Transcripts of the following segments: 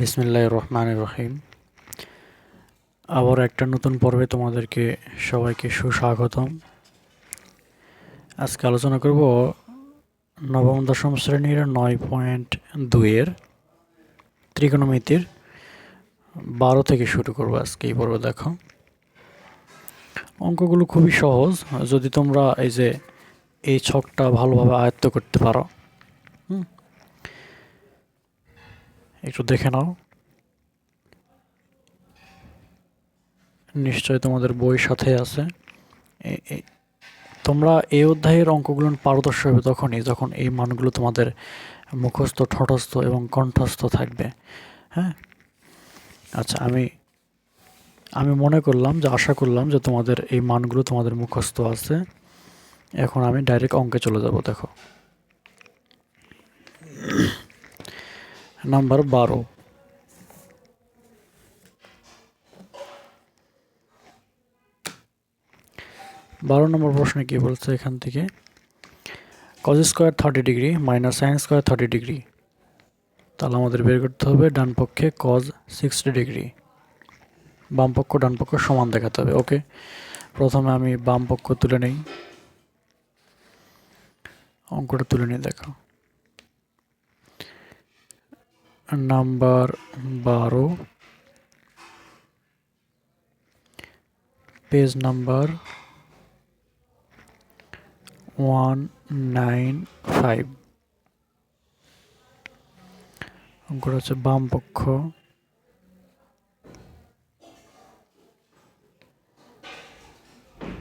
বিসমিল্লাহ রহমান রহিম। আবার একটা নতুন পর্বে তোমাদেরকে সবাইকে সুস্বাগতম। আজকে আলোচনা করব নবম, দশম শ্রেণির নয় পয়েন্ট দুইয়ের ত্রিকোণমিতির বারো থেকে শুরু করব আজকে এই পর্ব, দেখো। অঙ্কগুলো খুবই সহজ। যদি তোমরা এই যে এই ছকটা ভালোভাবে আয়ত্ত করতে পারো একটু দেখে নাও। নিশ্চয় তোমাদের বই সাথে আছে। তোমরা এই অধ্যায়ের অঙ্কগুলো পারদর্শী হবে তখনই, যখন এই মানগুলো তোমাদের মুখস্থ, ঠটস্থ এবং কণ্ঠস্থ থাকবে। হ্যাঁ? আচ্ছা আমি আমি মনে করলাম যে, আশা করলাম যে তোমাদের এই মানগুলো তোমাদের মুখস্থ আছে। এখন আমি ডাইরেক্ট অঙ্কে চলে যাব, দেখো। নাম্বার বারো। বারো নম্বর প্রশ্নে কি বলছে এখান থেকে? Cos square thirty degree minus sine square thirty degree. তাহলে আমাদের বের করতে হবে ডান পক্ষে কজ সিক্সটি ডিগ্রি। বাম পক্ষ ডান পক্ষ সমান দেখাতে হবে, ওকে? প্রথমে আমি বাম পক্ষ তুলে নেই। অঙ্কটা তুলে নিয়ে দেখো নাম্বার বারো। Page number one nine five. অঙ্কটা হচ্ছে বাম পক্ষ।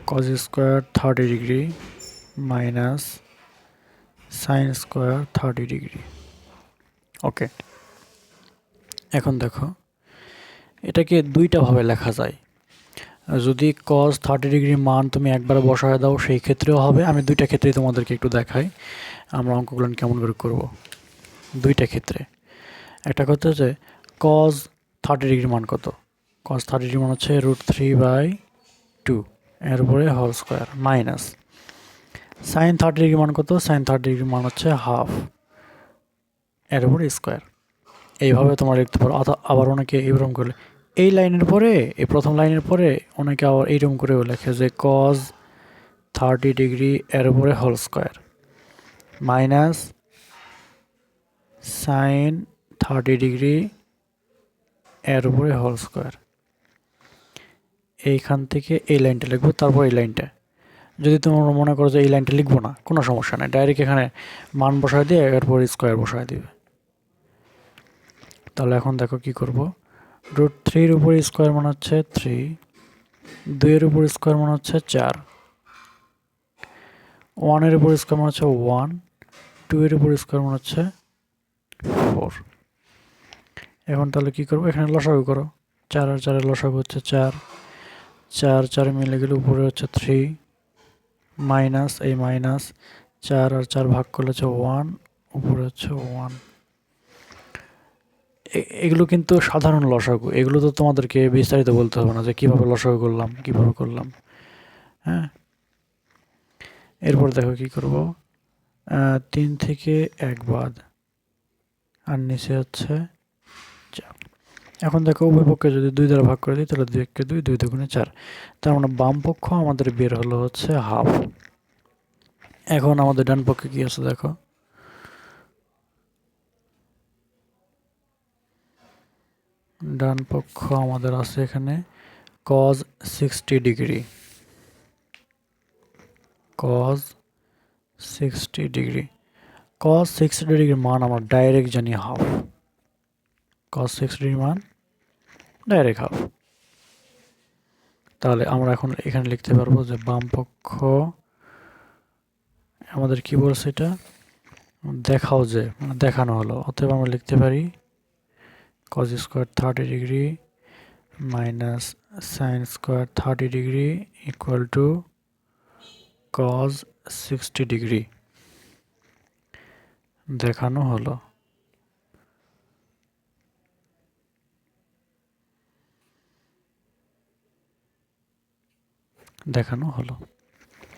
Cos square thirty degree minus sine square thirty degree okay এখন দেখো, এটাকে দুইটাভাবে লেখা যায়। যদি কজ থার্টি ডিগ্রি মান তুমি একবার বসায় দাও, সেই ক্ষেত্রেও হবে। আমি দুইটা ক্ষেত্রেই তোমাদেরকে একটু দেখাই। আমরা অঙ্কগুলো কেমন করে করব? দুইটা ক্ষেত্রে। একটা কথা হচ্ছে কজ থার্টি ডিগ্রি মান কত? কজ থার্টি ডিগ্রি মান হচ্ছে রুট থ্রি বাই টু এর উপরে whole square minus sine thirty degree মান কত? সাইন থার্টি ডিগ্রি মান হচ্ছে হাফ এর উপরে স্কোয়ার এইভাবে তোমরা লিখতে পারো আবার অনেকে এইরকম করলে এই লাইনের পরে, এই প্রথম লাইনের পরে অনেকে আবার এইরকম করেও লেখে যে কজ থার্টি ডিগ্রি এর উপরে whole square minus sine thirty degree এর উপরে হোল স্কোয়ার এইখান থেকে এই লাইনটা লিখব, তারপর এই লাইনটা। যদি তোমরা মনে করো যে এই লাইনটা লিখব না, কোনো সমস্যা নেই। ডাইরেক্ট এখানে মান বসায় দিয়ে, এরপর স্কোয়ার বসায় দিবে। তাহলে এখন দেখো কি করব? রুট থ্রির উপর স্কোয়ার মানে হচ্ছে থ্রি দুইয়ের উপর স্কোয়ার মানে হচ্ছে চার ওয়ানের উপর স্কোয়ার মানে হচ্ছে ওয়ান টু এর উপর স্কোয়ার মানে হচ্ছে ফোর এখন তাহলে কি করব? এখানে লসাগু করো। চার আর চারের লসাগু হচ্ছে চার চার চার মিলে গেলে উপরে হচ্ছে থ্রি মাইনাস এই মাইনাস চার আর চার ভাগ করলে হচ্ছে ওয়ান উপরে হচ্ছে ওয়ান এগুলো কিন্তু সাধারণ লসাগু। এগুলো তো তোমাদেরকে বিস্তারিত বলতে হবে না যে কীভাবে লসাগু করলাম কীভাবে করলাম। হ্যাঁ? এরপর দেখো কি করব? তিন থেকে এক বাদ। আর নিচে হচ্ছে চার। এখন দেখো উভয় পক্ষে যদি দুই দ্বারা ভাগ করে দিই তাহলে দুই এককে দুই দুই দুগুণে চার। তার মানে বাম পক্ষ আমাদের বের হলো হচ্ছে হাফ। এখন আমাদের ডান পক্ষে কী আছে দেখো? ডান পক্ষ আমাদের আছে এখানে। Cos sixty degree cos sixty degree cos sixty ডিগ্রির মান আমরা ডাইরেক্ট জানি হাফ কজ সিক্সটি ডিগ্রির মান ডাইরেক্ট হাফ তাহলে আমরা এখন এখানে লিখতে পারব যে বাম পক্ষ আমাদের কি বলছে এটা? দেখাও যে মানে দেখানো হলো। অতএব আমরা লিখতে পারি cos square thirty degree minus sine square thirty degree equal to cos sixty degree দেখানো হলো। দেখানো হলো।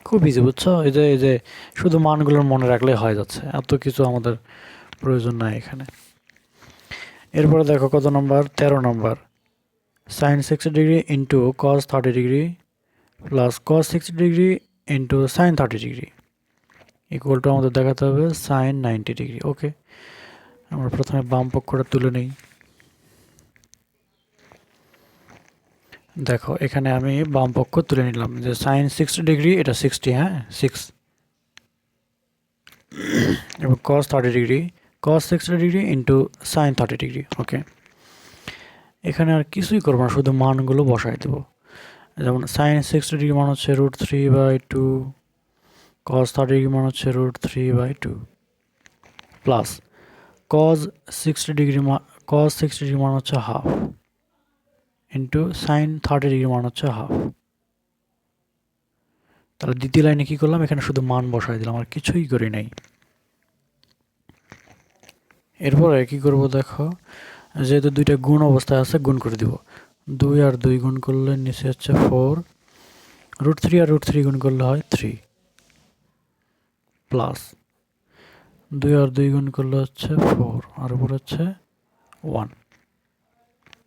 খুব ইজি বুঝছ? এই যে এই যে, শুধু মানগুলোর মনে রাখলে হয়ে যাচ্ছে। এত কিছু আমাদের প্রয়োজন নাই এখানে। এরপরে দেখো কত নম্বর? তেরো number. Sine sixty degree into cos thirty degree plus cos sixty degree into sine thirty degree equal to আমাদের দেখাতে হবে সাইন নাইনটি ডিগ্রি ওকে আমরা প্রথমে বাম পক্ষটা তুলে নিই। দেখো, এখানে আমি বাম পক্ষ তুলে নিলাম যে সাইন সিক্সটি ডিগ্রি এটা সিক্সটি হ্যাঁ? সিক্স এবং cos thirty degree cos sixty degree into sine thirty degree okay এখানে আর কিছুই করব না, শুধু মানগুলো বসাই দেবো। যেমন সাইন সিক্সটি ডিগ্রি মান হচ্ছে root three by two cos thirty degree মান হচ্ছে root three by two plus cos sixty degree cos sixty degree মান হচ্ছে half into sine thirty degree মান হচ্ছে হাফ তাহলে দ্বিতীয় লাইনে কী করলাম? এখানে শুধু মান বসাই দিলাম, আর কিছুই করি নাই। এরপরে কী করব দেখো, যেহেতু দুইটা গুণ অবস্থায় আছে, গুণ করে দিব। দুই আর দুই গুণ করলে নিচে হচ্ছে ফোর রুট থ্রি আর রুট থ্রি গুণ করলে হয় থ্রি প্লাস দুই আর দুই গুণ করলে হচ্ছে ফোর আর উপর হচ্ছে ওয়ান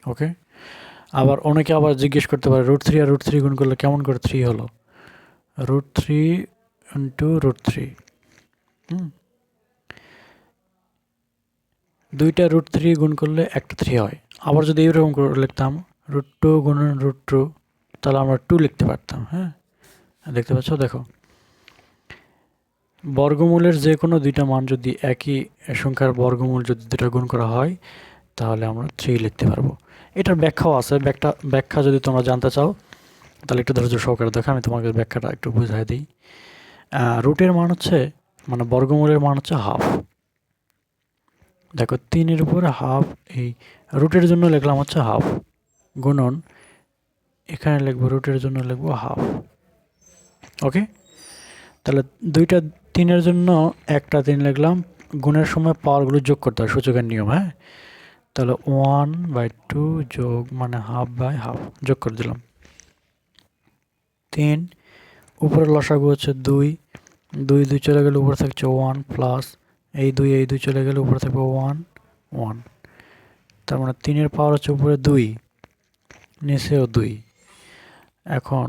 ওকে আবার অনেকে আবার জিজ্ঞেস করতে পারে রুট থ্রি আর রুট থ্রি গুণ করলে কেমন করে থ্রি হলো? Root three into root three হুম? দুইটা রুট থ্রি গুণ করলে একটা থ্রি হয়। আবার যদি এইরকম করে লিখতাম রুট টু গুণ রুট টু তাহলে আমরা টু লিখতে পারতাম হ্যাঁ? দেখতে পাচ্ছ? দেখো। বর্গমূলের যে কোনো দুইটা মান যদি একই সংখ্যার বর্গমূল যদি দুটা গুণ করা হয়, তাহলে আমরা থ্রি লিখতে পারব। এটার ব্যাখ্যাও আছে। ব্যাখ্যা ব্যাখ্যা যদি তোমরা জানতে চাও, তাহলে একটু ধৈর্য সহকারে দেখো। আমি তোমাকে ব্যাখ্যাটা একটু বুঝাই দিই। রুটের মান হচ্ছে মানে বর্গমূলের মান হচ্ছে হাফ দেখো, তিনের উপর হাফ এই রুটের জন্য লিখলাম হচ্ছে হাফ গুণন, এখানে লিখব রুটের জন্য লিখব হাফ ওকে তাহলে দুইটা তিনের জন্য একটা তিন লিখলাম, গুণের সময় পাওয়ারগুলো যোগ করতে হয় সূচকের নিয়ম হ্যাঁ? তাহলে ওয়ান বাই টু যোগ মানে হাফ বাই হাফ যোগ করে দিলাম। তিন উপরে লসাগু হচ্ছে দুই দুই দুই চলে গেলে উপরে থাকছে ওয়ান প্লাস এই দুই এই দুই চলে গেলে উপরে থাকবে ওয়ান ওয়ান তার মানে তিনের পাওয়ার হচ্ছে উপরে দুই, নিচেও দুই। এখন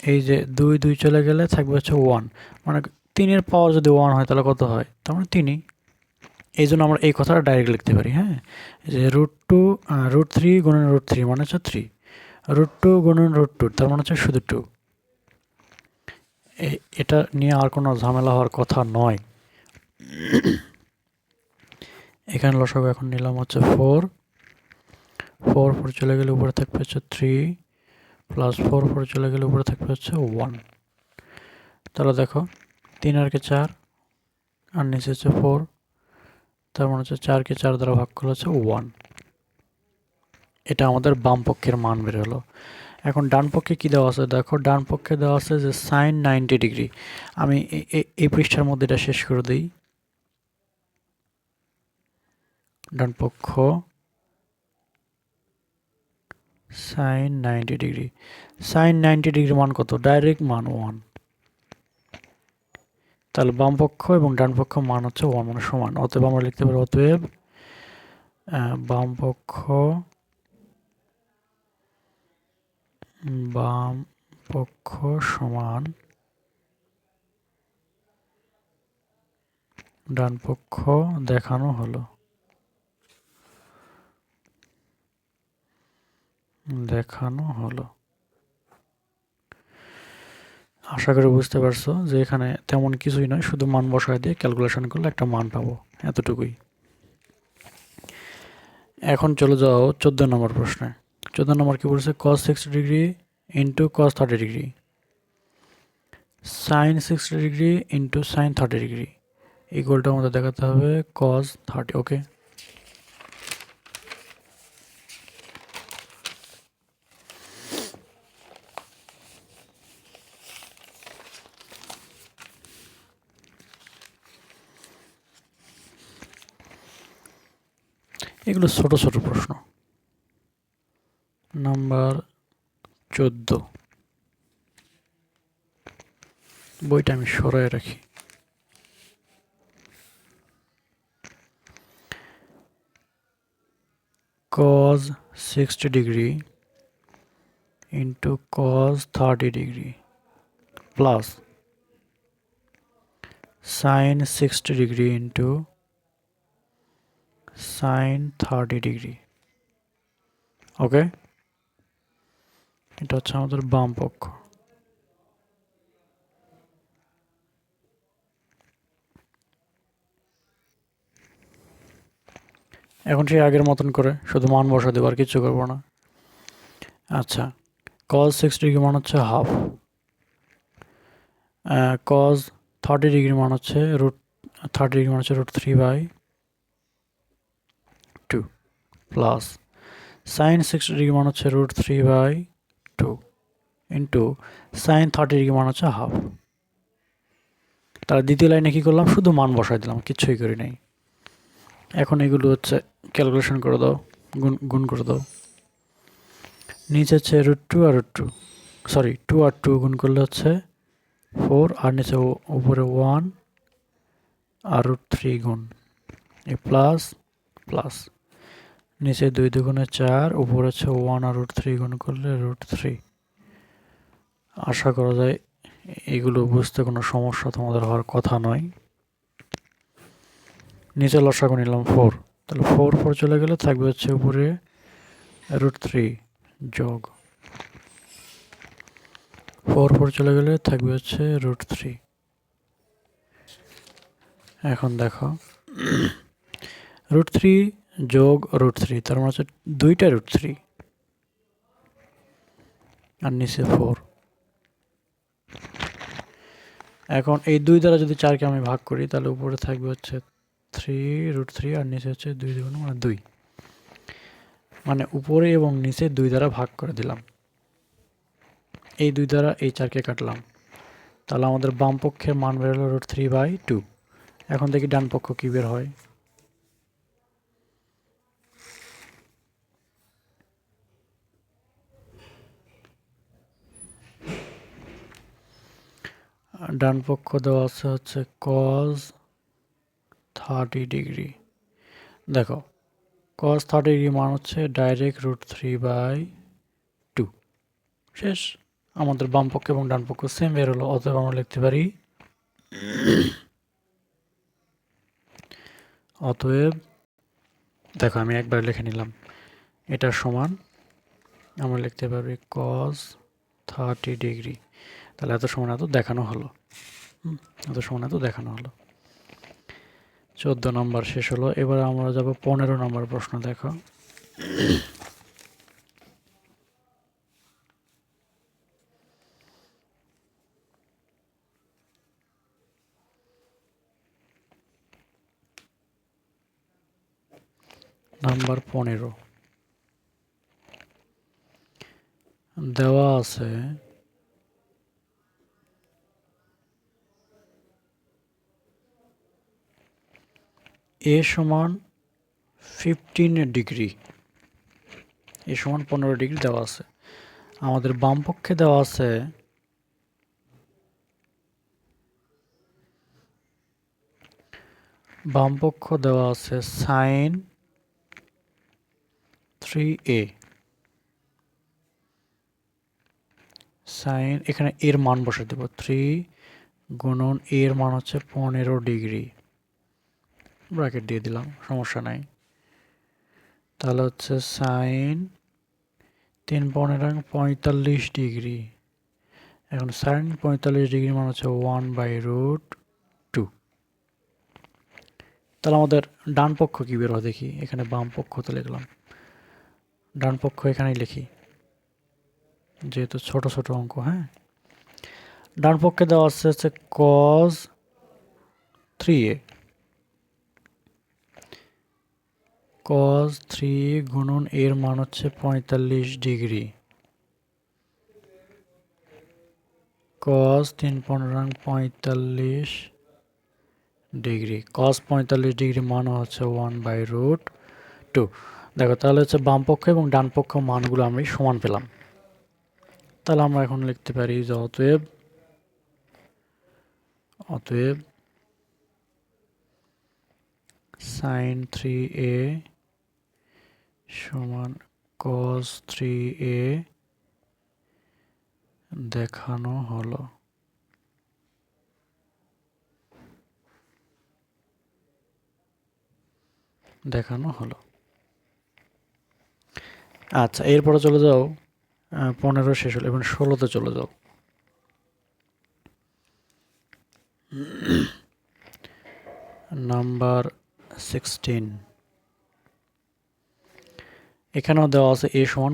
এই যে দুই দুই চলে গেলে থাকবে হচ্ছে ওয়ান মানে তিনের পাওয়ার যদি ওয়ান হয় তাহলে কত হয়? তার মানে তিনই। এই জন্য আমরা এই কথাটা ডাইরেক্ট লিখতে পারি হ্যাঁ? যে রুট টু রুট থ্রি গুণন রুট থ্রি মানে হচ্ছে থ্রি রুট টু গুণন রুট টু তার মানে হচ্ছে শুধু টু এটা নিয়ে আর কোনো ঝামেলা হওয়ার কথা নয়। এখানে লসাগু এখন নিলাম হচ্ছে ফোর ফোর ফোর চলে গেলে উপরে থাকবে হচ্ছে থ্রি প্লাস ফোর ফোর চলে গেলে উপরে থাকবে হচ্ছে ওয়ান তাহলে দেখো, তিন আর কে চার, আর নিচে হচ্ছে ফোর তার মানে হচ্ছে চারকে চার দ্বারা ভাগ করলে হচ্ছে ওয়ান এটা আমাদের বাম পক্ষের মান বের হলো। এখন ডান পক্ষে কী দেওয়া আছে? দেখো, ডান পক্ষে দেওয়া আছে যে সাইন নাইনটি ডিগ্রি আমি এই পৃষ্ঠার মধ্যে এটা শেষ করে দিই। ডান পক্ষ sine ninety degree sine ninety degree মান কত? ডাইরেক্ট মান ওয়ান তাহলে বাম পক্ষ এবং ডান পক্ষ মান হচ্ছে ওয়ান মানে সমান। অতএব আমরা লিখতে পারি, অতএব বাম পক্ষ বাম পক্ষ সমান ডান পক্ষ দেখানো হলো। দেখানো হলো। আশা করি বুঝতে পারছ যে এখানে তেমন কিছুই নয়, শুধু মান বসায় দিয়ে ক্যালকুলেশন করলে একটা মান পাবো, এতটুকুই। এখন চলে যাও চোদ্দ নম্বর প্রশ্নে। চোদ্দ নম্বর কী বলছে? Cos sixty degree into cos thirty degree sine sixty degree into sine thirty degree গোলটা আমাদের দেখাতে হবে কস থার্টি ওকে হলো ছোট ছোট প্রশ্ন। নাম্বার চোদ্দ। বইটা আমি সরাই রাখি। Cos sixty degree into cos thirty degree plus sine sixty degree into sin 30 degree okay? এটা হচ্ছে আমাদের বাম পক্ষ। এখন সেই আগের মতন করে শুধু মান বসা দেবো আর কিছু করব না। আচ্ছা কজ সিক্স ডিগ্রি মান হচ্ছে হাফ কজ থার্টি ডিগ্রি মান হচ্ছে রুট থার্টি ডিগ্রি মান হচ্ছে root three by plus sine sixty degree মান হচ্ছে root three by two into sine thirty degree মান হচ্ছে হাফ তাহলে দ্বিতীয় লাইনে কী করলাম? শুধু মান বসাই দিলাম, কিচ্ছুই করি নাই। এখন এগুলো হচ্ছে ক্যালকুলেশন করে দাও, গুণ গুণ করে দাও। নিচে হচ্ছে রুট টু আর রুট টু সরি টু আর টু গুণ করলে হচ্ছে ফোর আর নিচে উপরে ওয়ান আর রুট থ্রি গুণ। এ প্লাস প্লাস নিচে দুই দুগুণে চার, উপরে হচ্ছে ওয়ান আর রুট থ্রি গুণ করলে রুট থ্রি আশা করা যায় এগুলো বুঝতে কোনো সমস্যা তোমাদের হওয়ার কথা নয়। নিচে লসাগু নিলাম ফোর তাহলে ফোর ফোর চলে গেলে থাকবে হচ্ছে উপরে রুট থ্রি যোগ। ফোর ফোর চলে গেলে থাকবে হচ্ছে রুট থ্রি এখন দেখো। রুট থ্রি যোগ রুট থ্রি তার মানে হচ্ছে দুইটা রুট থ্রি আর নিচে ফোর এখন এই দুই দ্বারা যদি চারকে আমি ভাগ করি, তাহলে উপরে থাকবে হচ্ছে থ্রি রুট থ্রি আর নিচে হচ্ছে দুই দুগুণ মানে দুই। মানে উপরে এবং নিচে দুই দ্বারা ভাগ করে দিলাম। এই দুই দ্বারা এই চারকে কাটলাম। তাহলে আমাদের বাম পক্ষের মান বেরোলো রুট থ্রি বাই টু এখন দেখি ডান পক্ষ কী বের হয়। ডান পক্ষ দেওয়া আছে হচ্ছে কজ থার্টি ডিগ্রি দেখো কজ থার্টি ডিগ্রি মান হচ্ছে direct root three by two শেষ। আমাদের বাম পক্ষ এবং ডান পক্ষ সেম বের হলো, অতএব আমরা লিখতে পারি অতএব, দেখো আমি একবার লিখে নিলাম। এটা সমান, আমরা লিখতে পারি কজ থার্টি ডিগ্রি তাহলে এত সমান এত দেখানো হলো। এত সমান এত দেখানো হলো। চোদ্দ নম্বর শেষ হলো। এবার আমরা যাব পনেরো নম্বর প্রশ্ন, দেখো। নাম্বার পনেরো। দেওয়া আছে এ সমান ফিফটিন ডিগ্রি। এ সমান পনেরো ডিগ্রি দেওয়া আছে। আমাদের বাম পক্ষে দেওয়া আছে বাম পক্ষ দেওয়া আছে সাইন থ্রি এ সাইন এখানে এর মান বসে দেব। থ্রি গুণন এর মান হচ্ছে পনেরো ডিগ্রি। ব্র্যাকেট দিয়ে দিলাম, সমস্যা নাই। তাহলে হচ্ছে সাইন তিন পনেরো পঁয়তাল্লিশ ডিগ্রি। এখন সাইন পঁয়তাল্লিশ ডিগ্রি মানে হচ্ছে ওয়ান বাই রুট টু তাহলে আমাদের ডান পক্ষ কী বের হয় দেখি, এখানে বাম পক্ষ তো লিখলাম। ডান পক্ষ এখানেই লিখি, যেহেতু ছোট ছোট অঙ্ক হ্যাঁ? ডান পক্ষে দেওয়া আছে হচ্ছে cos three A cos three গুণন এর মান হচ্ছে পঁয়তাল্লিশ ডিগ্রি। কজ তিন পনেরো পঁয়তাল্লিশ ডিগ্রি। কজ পঁয়তাল্লিশ ডিগ্রি মান হচ্ছে ওয়ান বাই রুট টু দেখো, তাহলে হচ্ছে বাম পক্ষ এবং ডান পক্ষ মানগুলো আমি সমান পেলাম। তাহলে আমরা এখন লিখতে পারি যে অতএব অতএব সাইন থ্রি এ সমান কস থ্রি এ দেখানো হলো। দেখানো হলো। আচ্ছা এরপরে চলে যাও পনেরো শেষ হলো, এবং ষোলোতে চলে যাও। নাম্বার সিক্সটিন এখানেও দেওয়া আছে এ সমান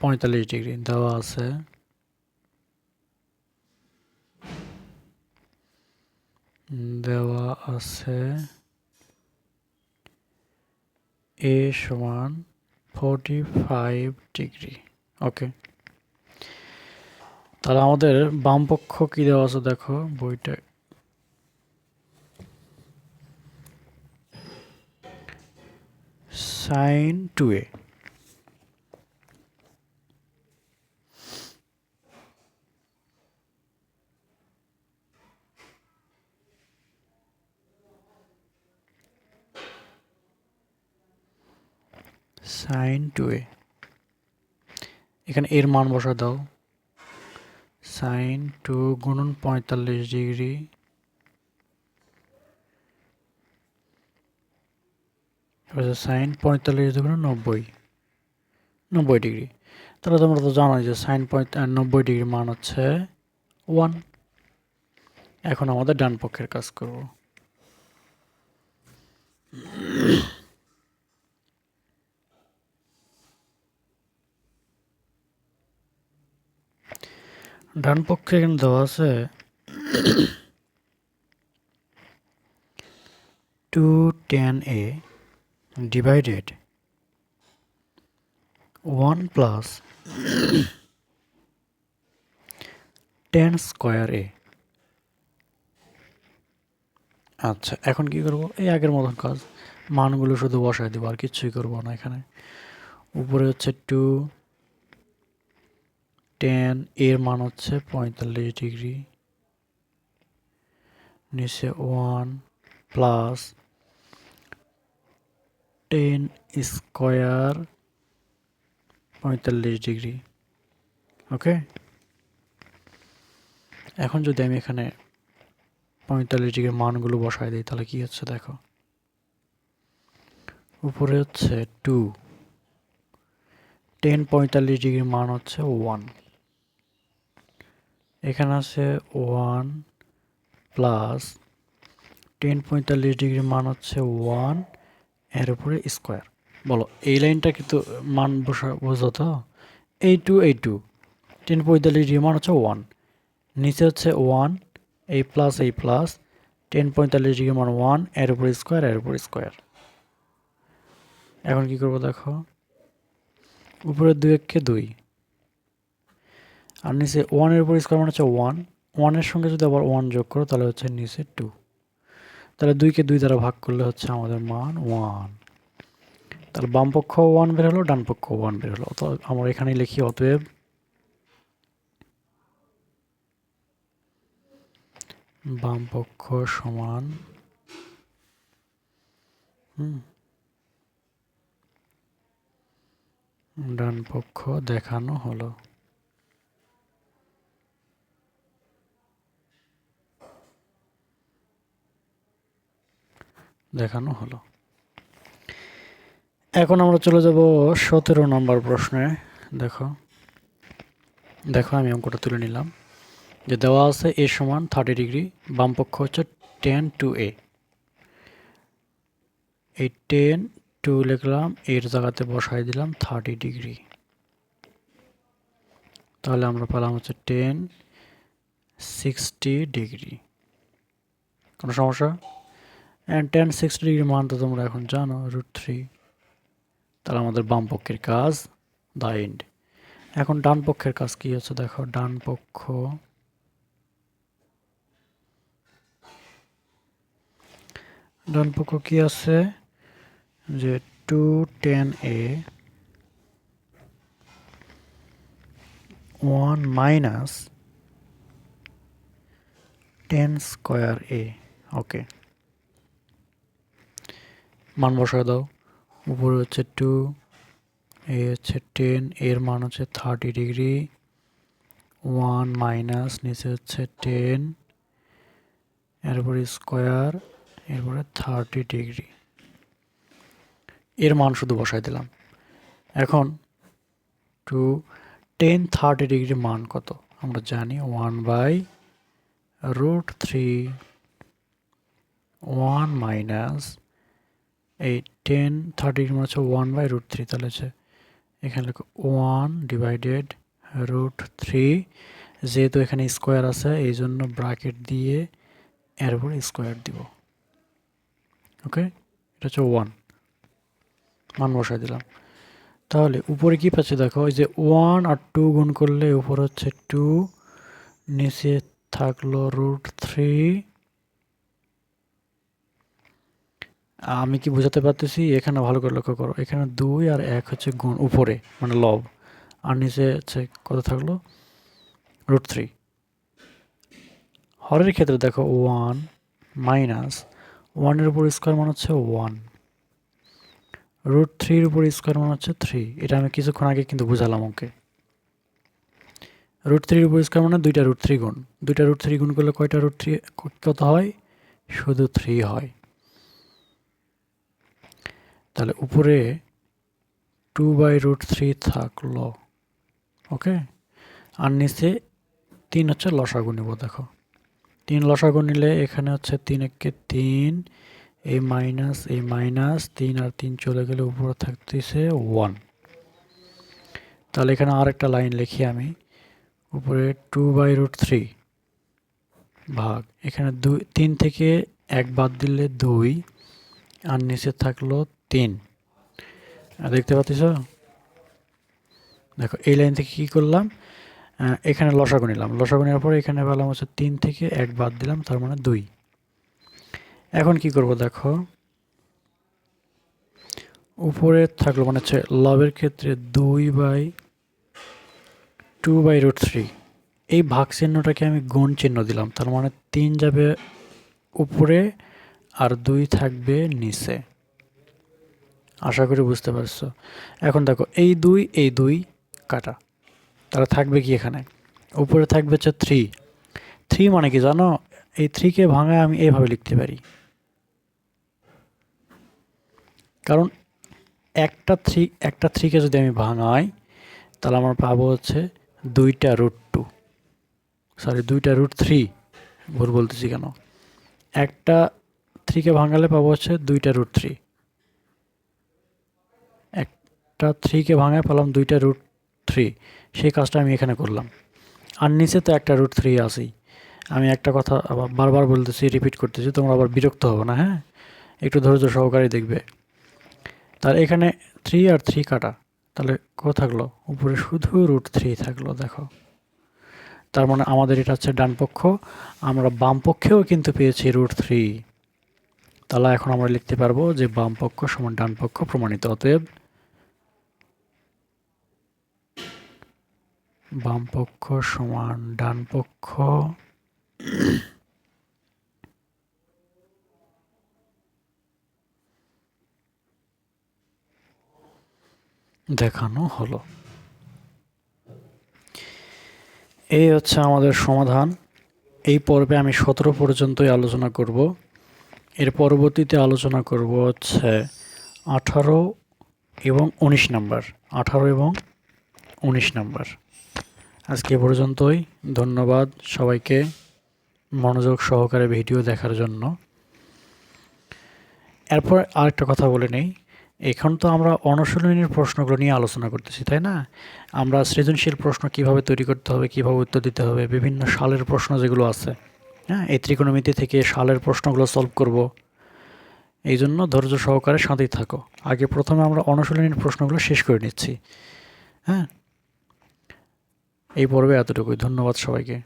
পঁয়তাল্লিশ ডিগ্রি, দেওয়া আছে। দেওয়া আছে এ সমান ফোরটি ফাইভ ডিগ্রি। ওকে তাহলে আমাদের বাম পক্ষ কী দেওয়া আছে দেখো, বইটা। Sine two A sine two A. এখানে এর মান বসা দাও। সাইন টু গুণন পঁয়তাল্লিশ ডিগ্রি। সাইন পঁয়তাল্লিশ গুণ নব্বই। নব্বই ডিগ্রি। তাহলে তোমরা তো জানো যে সাইন নব্বই ডিগ্রি মান হচ্ছে ওয়ান। এখন আমাদের ডান পক্ষের কাজ করব। ডান পক্ষে এখানে দেওয়া আছে। Two tan A divided one plus tan square A আচ্ছা এখন কি করব? এই আগের মতন কাজ। মানগুলো শুধু বসায় দেবো, আর কিছুই করব না এখানে। উপরে হচ্ছে টু টেন এর মান হচ্ছে পঁয়তাল্লিশ ডিগ্রি। নিচে ওয়ান প্লাস টেন স্কোয়ার পঁয়তাল্লিশ ডিগ্রি। ওকে এখন যদি আমি এখানে পঁয়তাল্লিশ ডিগ্রির মানগুলো বসায় দিই, তাহলে কি হচ্ছে দেখো? উপরে হচ্ছে টু টেন পঁয়তাল্লিশ ডিগ্রির মান হচ্ছে ওয়ান এখানে আছে ওয়ান প্লাস টেন পঁয়তাল্লিশ ডিগ্রি মান হচ্ছে ওয়ানের উপরে স্কোয়ার বলো, এই লাইনটা কিন্তু মান বসা, বোঝো তো? এই টু এই টু টেন পঁয়তাল্লিশ ডিগ্রি মান হচ্ছে ওয়ান নিচে হচ্ছে ওয়ান এই প্লাস এই প্লাস টেন পঁয়তাল্লিশ ডিগ্রি মান ওয়ানের উপর স্কোয়ার এর উপর স্কোয়ার এখন কি করব দেখো? উপরে দুই এককে দুই। আর নিচে ওয়ানের উপর স্কোয়ার মানে হচ্ছে ওয়ান ওয়ানের সঙ্গে যদি আবার ওয়ান যোগ করো, তাহলে হচ্ছে নিচে টু তাহলে দুইকে দুই দ্বারা ভাগ করলে হচ্ছে আমাদের মান ওয়ান তাহলে বাম পক্ষ ওয়ান বের হলো, ডান পক্ষ ওয়ান বের হলো। তো আমরা এখানে লিখি, অতএব বাম পক্ষ সমান ডান পক্ষ দেখানো হলো। দেখানো হলো। এখন আমরা চলে যাব সতেরো নম্বর প্রশ্নে। দেখো। দেখো, আমি অঙ্কটা তুলে নিলাম। যে দেওয়া আছে এ সমান থার্টি ডিগ্রি, বাম পক্ষ হচ্ছে টেন টু এ। এই টেন টু লিখলাম, এর জায়গাতে বসাই দিলাম থার্টি ডিগ্রি। তাহলে আমরা পেলাম হচ্ছে টেন সিক্সটি ডিগ্রি। কোনো সমস্যা? অ্যান্ড টেন সিক্সটি ডিগ্রি মান তো তোমরা এখন জানো রুট থ্রি তাহলে আমাদের বাম পক্ষের কাজ দা এন্ড এখন ডান পক্ষের কাজ কি হচ্ছে দেখো, ডান পক্ষ ডান পক্ষ কি আছে? যে two tan A one minus tan square A okay মান বসায় দাও। উপরে হচ্ছে টু এই হচ্ছে টেন এর মান হচ্ছে থার্টি ডিগ্রি ওয়ান মাইনাস নিচে হচ্ছে টেন এরপরে স্কোয়ার এরপরে থার্টি ডিগ্রি এর মান শুধু বসাই দিলাম। এখন টু টেন থার্টি ডিগ্রি মান কত? আমরা জানি one by root three one minus এই টেন থার্টি মানে হচ্ছে ওয়ান বাই রুট থ্রি তাহলে হচ্ছে এখানে লেখো ওয়ান ডিভাইডেড রুট থ্রি যেহেতু এখানে স্কোয়ার আছে এই জন্য ব্রাকেট দিয়ে এর উপর স্কোয়ার দিব। ওকে এটা হচ্ছে ওয়ান মান বসাই দিলাম। তাহলে উপরে কি পাচ্ছে দেখো, ওই যে ওয়ান আর টু গুণ করলে উপর হচ্ছে টু নিচে থাকল রুট থ্রি আমি কি বোঝাতে পারতেছি? এখানে ভালো করে লক্ষ্য করো। এখানে দুই আর এক হচ্ছে গুণ উপরে মানে লব। আর নিচে হচ্ছে কত থাকল? Root three. হরের ক্ষেত্রে দেখো ওয়ান মাইনাস ওয়ানের উপর স্কোয়ার মানে হচ্ছে ওয়ান। রুট থ্রির উপর স্কোয়ার মানে হচ্ছে থ্রি। এটা আমি কিছুক্ষণ আগে কিন্তু বুঝালাম ওকে। রুট থ্রির উপর স্কোয়ার মানে দুইটা রুট থ্রি গুণ। দুইটা রুট থ্রি গুণ করলে কয়টা রুট থ্রি, কত হয়? শুধু থ্রি হয়। তাহলে উপরে টু বাই রুট থ্রি থাকল ওকে আর নিচে তিন হচ্ছে লসাগু নিব, দেখো। তিন লসাগু নিলে এখানে হচ্ছে তিন একে তিন এই মাইনাস এই মাইনাস তিন আর তিন চলে গেলে উপরে থাকতেছে ওয়ান তাহলে এখানে আর একটা লাইন লিখি আমি, উপরে টু বাই রুট থ্রি ভাগ। এখানে দুই, তিন থেকে এক বাদ দিলে দুই, আর নিচে থাকল তিন। দেখতে পাচ্ছ? দেখো, এই লাইন থেকে কী করলাম? এখানে লসাগু নিলাম। লসাগু নেওয়ার পরে এখানে পেলাম হচ্ছে তিন থেকে এক বাদ দিলাম, তার মানে দুই। এখন কি করব দেখো? উপরে থাকল মানে হচ্ছে লবের ক্ষেত্রে দুই by two by root three. এই ভাগ চিহ্নটাকে আমি গুণ চিহ্ন দিলাম, তার মানে তিন যাবে উপরে আর দুই থাকবে নিচে। আশা করি বুঝতে পারছ। এখন দেখো, এই দুই এই দুই কাটা। তাহলে থাকবে কি এখানে? উপরে থাকবে হচ্ছে থ্রি থ্রি মানে কি জানো? এই থ্রিকে ভাঙায় আমি এইভাবে লিখতে পারি। কারণ একটা থ্রি একটা থ্রিকে যদি আমি ভাঙাই, তাহলে আমার পাবো হচ্ছে দুইটা রুট টু সরি দুইটা রুট থ্রি ভুল বলতেছি কেন? একটা থ্রিকে ভাঙালে পাবো হচ্ছে দুইটা রুট থ্রি একটা থ্রিকে ভাঙায় পেলাম দুইটা রুট থ্রি সেই কাজটা আমি এখানে করলাম। আর নিচে তো একটা রুট থ্রি আসেই আমি একটা কথা বারবার বলতেছি রিপিট করতেছি, তোমরা আবার বিরক্ত হব না হ্যাঁ? একটু ধৈর্য সহকারে দেখবে। তার এখানে থ্রি আর থ্রি কাটা। তাহলে কত থাকল? উপরে শুধু রুট থ্রি থাকল, দেখো। তার মানে আমাদের এটা হচ্ছে ডান পক্ষ। আমরা বাম পক্ষেও কিন্তু পেয়েছি রুট থ্রি তাহলে এখন আমরা লিখতে পারব যে বাম পক্ষ সমান ডান পক্ষ প্রমাণিত। অতএব বাম পক্ষ সমান ডান পক্ষ দেখানো হলো। এই হচ্ছে আমাদের সমাধান। এই পর্বে আমি সতেরো পর্যন্তই আলোচনা করব। এর পরবর্তীতে আলোচনা করব হচ্ছে আঠারো এবং উনিশ নাম্বার। আঠারো এবং উনিশ নাম্বার। আজকে পর্যন্তই। ধন্যবাদ সবাইকে মনোযোগ সহকারে ভিডিও দেখার জন্য। এরপর আরেকটা কথা বলে নেই। এখন তো আমরা অনুশীলনীর প্রশ্নগুলো নিয়ে আলোচনা করতেছি, তাই না? আমরা সৃজনশীল প্রশ্ন কীভাবে তৈরি করতে হবে, কীভাবে উত্তর দিতে হবে, বিভিন্ন সালের প্রশ্ন যেগুলো আছে হ্যাঁ? এই ত্রিকোণমিতি থেকে সালের প্রশ্নগুলো সলভ করব। এই জন্য ধৈর্য সহকারে সাঁতেই থাকো। আগে প্রথমে আমরা অনুশীলনীর প্রশ্নগুলো শেষ করে নিচ্ছি হ্যাঁ? এই পর্বে এতটুকুই। ধন্যবাদ সবাইকে।